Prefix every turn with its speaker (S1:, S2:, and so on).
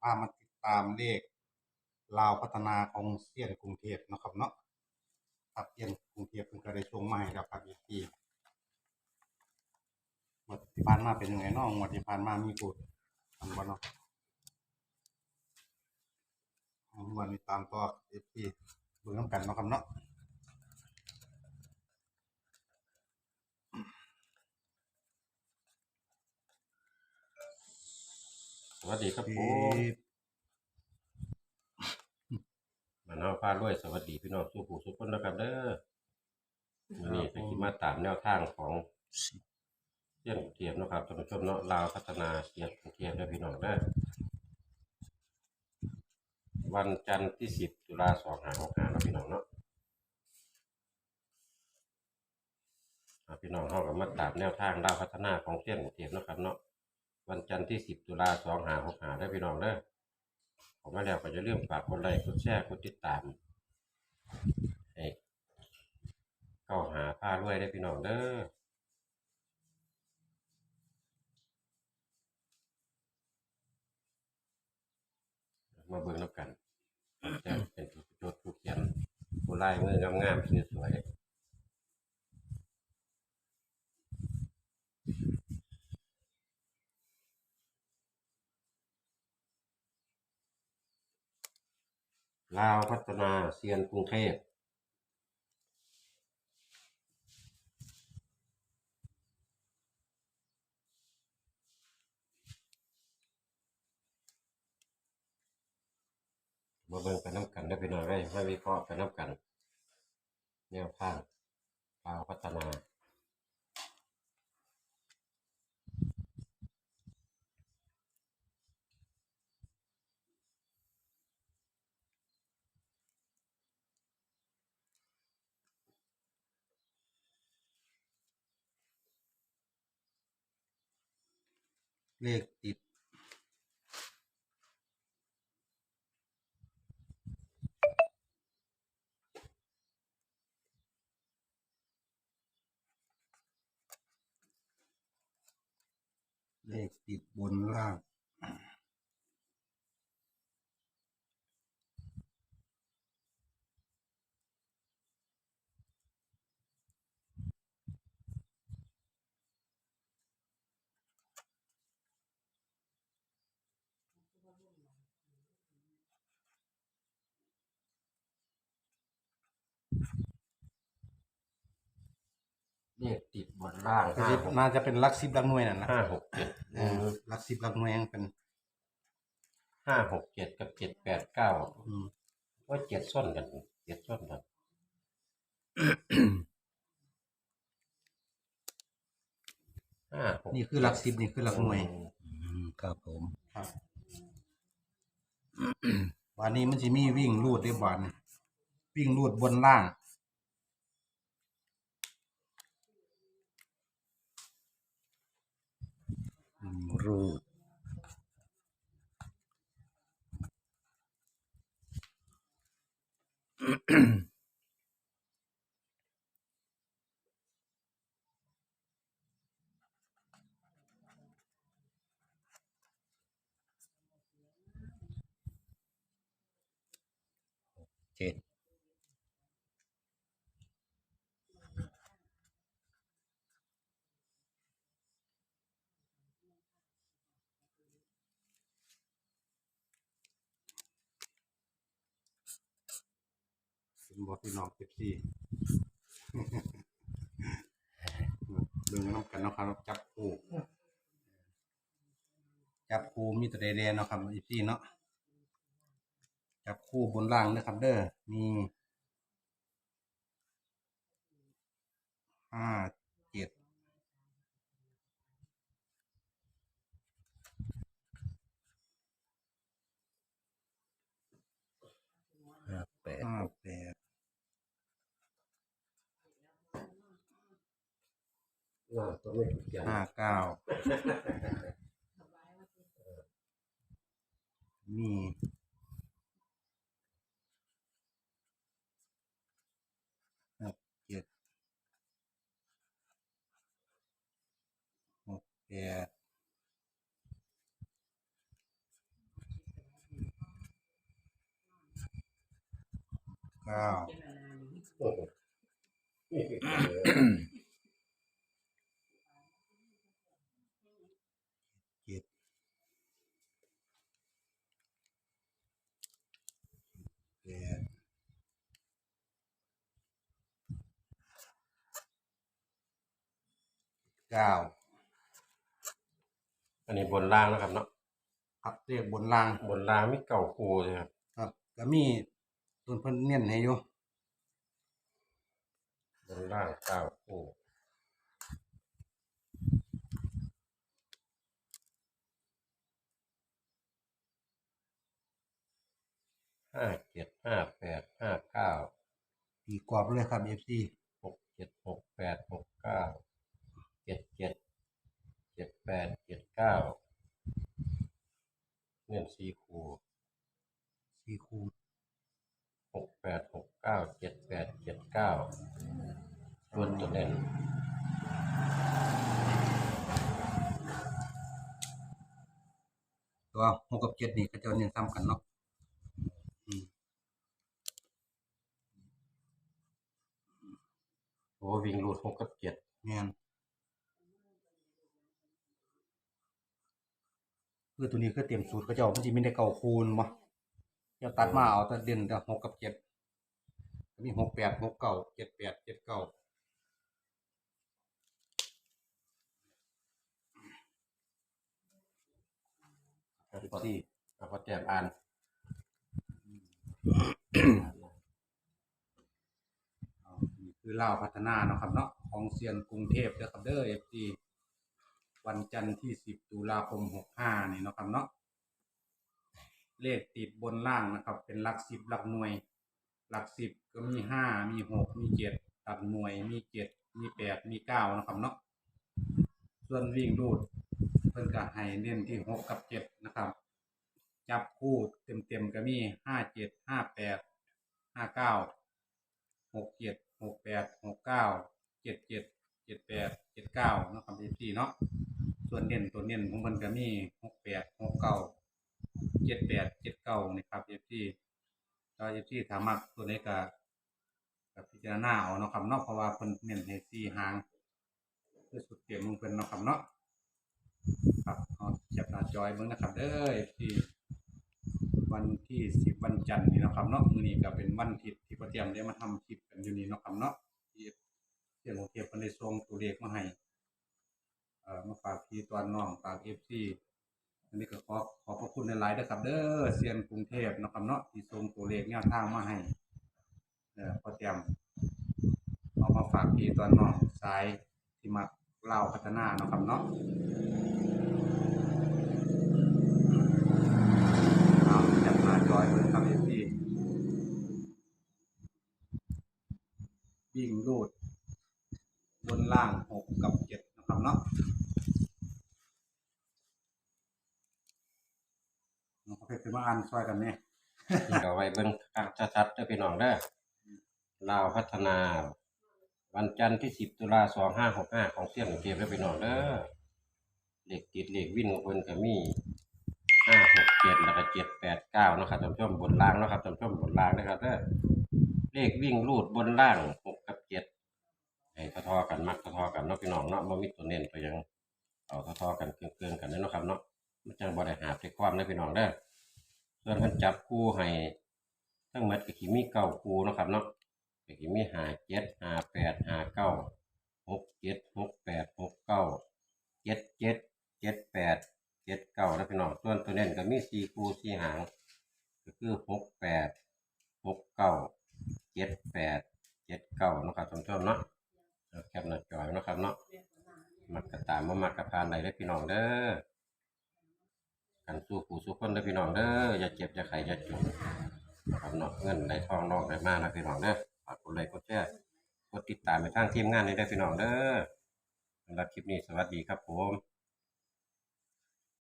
S1: พามาติดตามเลขลาวพัฒนาของเซียนกรุงเทพนะครับเนาะครับเซียนกรุงเทพเพิ่นก็ได้ส่งให้แล้วครับอีกทีงวดที่ผ่านมาเป็นยังไงเนาะงวดที่ผ่านมามีพูดอันบ่เนาะอางวดนี้ตามต่ออีกทีเบิ่งนำกันนาะครับเนาะ
S2: สวัสดีครับผ
S1: ที่
S2: มมันเอาพาด้วยสวัสดีพี่น้องสุภูสุขคนนะครับเด้อวันนี้จะคิดมาตามแนวทางของเสียงกรุงเทียบนาะครับท่านผู้ชมเนาะลาวพัฒนาเสียงกรุงเทียบได้อพี่น้องเด้อวันจันทร์ที่สิบตุลาสองห้าหกห้านะพี่น้องเนาะอ่าพี่น้องเขาก็มาตามแนวทางลาวพัฒนาของเสียงกรุงเทียบนาะครับเนาะ วันจันทร์ที่10ตุลาสองหาหกหาได้พี่น้องเด้อผมมาแล้วก็จะเรื่องฝากกดไลค์กดแชร์กดติดตามให้เข้าหาผ้ารวยได้พี่น้องเด้อมาเบิ่งแล้วกันจะเป็นผู้โจทย์ผู้เขียนผู้ไล่มืองามๆสวยๆ ลาวพัฒนาเซียนกรุงเทพมาเบิ่งไปน้ำกันได้ไปหน่อยได้มาวิเคราะห์ไปน้ำกัน แนวทางลาวพัฒนา
S1: เลขติด เลขติดบนล่าง
S2: เลขติดบนล่าง
S1: ก็
S2: ห้า
S1: สิ
S2: หก
S1: น่าจะเป็นหลักสิบหลักหน่วยนั่นนะ
S2: ห้าหกเจ็ด
S1: เออหลักสิบหลักหน่วยยังเป็น
S2: ห้าหกเจ็ดกับเจ็ดแปดเก้า
S1: อืม
S2: ว่าเจ็ดส้นกันเจ็ดส้นกันห้าหก
S1: นี่คือหลักสิบนี่คือหลักหน่วย
S3: ครับผม
S1: ครับ วันนี้มันจะมีวิ่งรูดได้บานนี่วิ่งรูดบนล่าง
S3: อืมรูด เจ็ด
S1: เป็น บอกพี่น้องเอฟซีเบิ่งน้ำกันเนาะครับจับคู่จับคู่มีตัวใดแดงเนาะครับเอฟซีเนาะจับคู่บนล่างนะครับ เด้อมีห้าา
S2: กก็ไม่ถูกใจ
S1: ห้าเก้ามีหกเจ็ดหกแปดเก้า
S2: อ้โห
S1: เก้า
S2: อันนี้บนล่างนะครับเนาะ
S1: ครับเลขบนล่าง
S2: บนล่างมีเก่าคูเลยครับ
S1: ครับก็มีส่วนเพิ่นเน้นให้อยู่
S2: บนล่างเก้าคูห้าเจ็ดห้าแปดห้าเก้า
S1: ตีกรอบเลยครับ FC
S2: หกเจ็ดหกแปดหกเก้าเจ็ดเจ็ดเจ็ดแปดเจ็ดเก้าเงินสี่คู
S1: สี่คูณ
S2: หกแปดหกเก้าเจ็ดแปดเจ็ดเก้าส่วนตัวเด่น
S1: ตัวหกกับเจ็ดนี่ก็จะเน้นซ้ำกันเนาะอืม
S2: โอ้วิ่งรูดหกกับเจ็ด
S1: แม่น คือตัวนี้คือเตรียมสูตรเขาเจ้ามันสิมีได้เก้าคูณบ่เจ้าตัดมาเอาแต่เด่นแต่หกกับเจ็ดก็มีหกแปดหกเก้าเจ็ดแปดเจ็ดเก้า
S2: ครับพอดีเอาพอแจมอ่าน
S1: เอานี่คือเล่าวพัฒนาเนาะครับเนาะของเซียนกรุงเทพเด้อครับเด้อ FG วันจันทร์ที่สิบตุลาคมหกห้านี่เนาะครับเนาะเลขติดบนล่างนะครับ เป็นหลักสิบหลักหน่วย หลักสิบก็มีห้ามีหกมีเจ็ดตัดหน่วยมีเจ็ดมีแปดมีเก้านะครับเนาะส่วนวิ่งรูดเพิ่นก็ให้เน้นที่หกกับเจ็ดนะครับ จับคู่เต็มๆก็มีห้าเจ็ดห้าแปดห้าเก้าหกเจ็ดหกแปดหกเก้าเจ็ดเจ็ด จ็ดแปดเจ็ดเก้านะครับพี่เนาะส่วนเน้นตัวเน้นของเพิ่นก็มีหกแปดหกเก้าเจ็ดแปดเจ็ดเก้านี่ครับพี่ก็พี่ถามักตัวนี้ก็กับพิจารณาเอาเนาะครับเนาะเพราะว่าเพิ่นเน้นให้ซีหางคือสุดเต็มของเพิ่นเนาะครับเนาะครับเอาจับหน้าจอยเบิ่งนะครับเด้อที่วันที่สิบวันจันทร์นี่เนาะครับเนาะมือนี้ก็เป็นวันทิตย์ที่ประเตรียมได้มาทำคลิปกันอยู่นี่เนาะครับเนาะที่ เรื่องขอเทียบันได้ส่งตัวเลขมาให้เอ่อมาฝากพี่ตอนน้องฝาก FC อันนี้ก็ขอขอบพระคุณหลายๆเด้อครับ เด้อเซียนกรุงเทพนะครับเนาะที่ส่งตัวเลขแนวทางมาให้เอ่อพอเตรียมเอามาฝากพี่ตอนน้องสายที่มักเล่าพัฒนานะครับเนาะเอาจับหน้าจอยเบิ่งครับเอฟซีวิ่งรูด ล่างหกกับเจ็ดนะครับเนาะเอาประเภทคือมาอ่านซอยกันเนี่ย
S2: ที่เอาไว้เบิ่งชัดๆเด้อพี่น้องเด้อลาวพัฒนา วันจันทร์ที่สิบตุลาสองห้าหกห้าของเสี้ยนกรุงเทพเด้อพี่น้องเด้อเลขติดเลขวิ่งของเพิ่นก็มีห้าหกเจ็ดแล้วก็เจ็ดแปดเก้านะครับท่านผู้ชมบนล่างนะครับท่านผู้ชมบนล่างนะครับเด้อเลขวิ่งรูดบนล่างห ให้ทอๆกันมักทอๆกันเนาะพี่น้องเนาะบ่มีตัวเน้นตัวยังเอาทอๆกันเกลื่อนๆกันเด้เนาะครับเนาะมันจังบ่ได้หาบได้ความเด้อพี่น้องเด้อส่วนเพิ่นจับคู่ให้ทั้งหมดก็สิมีเก้าคู่เนาะครับเนาะก็สิมีหาเจ็ดหาแปดหาเก้าหกเจ็ดหกแปดหกเก้าเจ็ดเจ็ดเจ็ดแปดเจ็ดเก้าแล้วพี่น้องส่วนตัวเน้นก็มีสี่คู่สี่หางก็คือหกแปดหกเก้าเจ็ดแปดเจ็ดเก้านะครับท่านผู้ชมเนาะ แคปหน้าจอยนะครับเนาะมักกระตามมามักกระพานใดได้พี่น้องเด้อกันสู้ผู้สู้คนได้พี่น้องเด้ออย่าเจ็บอย่าไข้อย่าจุกครับเนาะเงินได้ทองนอกได้มากนะพี่น้องเด้อฝากกดไลค์กดแชร์กดติดตามไปทางทีมงานนี้ได้พี่น้องเด้อสำหรับคลิปนี้สวัสดีครับผม